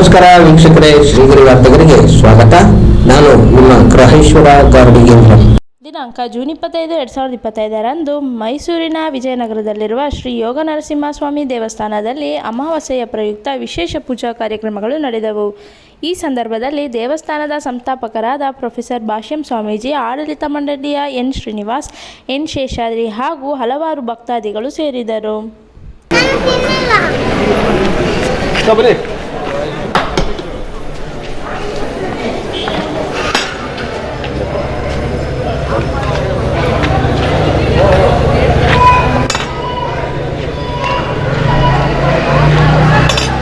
ನಮಸ್ಕಾರ ವೀಕ್ಷಕರೇ ಶ್ರೀಗಿರಿ ವಾರ್ತೆಗರಿಗೆ ಸ್ವಾಗತ. ನಾನು ನಿಮ್ಮ ಗ್ರಹೇಶ್ವರ ಗಾರ್ಡಿಗೇಂದ್ರ. ದಿನಾಂಕ ಜೂನ್ ಇಪ್ಪತ್ತೈದು ಎರಡು ಸಾವಿರದ ಇಪ್ಪತ್ತೈದರಂದು ಮೈಸೂರಿನ ವಿಜಯನಗರದಲ್ಲಿರುವ ಶ್ರೀ ಯೋಗ ನರಸಿಂಹಸ್ವಾಮಿ ದೇವಸ್ಥಾನದಲ್ಲಿ ಅಮಾವಾಸ್ಯೆಯ ಪ್ರಯುಕ್ತ ವಿಶೇಷ ಪೂಜಾ ಕಾರ್ಯಕ್ರಮಗಳು ನಡೆದವು. ಈ ಸಂದರ್ಭದಲ್ಲಿ ದೇವಸ್ಥಾನದ ಸಂಸ್ಥಾಪಕರಾದ ಪ್ರೊಫೆಸರ್ ಭಾಷ್ಯಂ ಸ್ವಾಮೀಜಿ ಆಡಳಿತ ಮಂಡಳಿಯ ಎನ್ ಶ್ರೀನಿವಾಸ್ ಎನ್ ಶೇಷಾದ್ರಿ ಹಾಗೂ ಹಲವಾರು ಭಕ್ತಾದಿಗಳು ಸೇರಿದರು.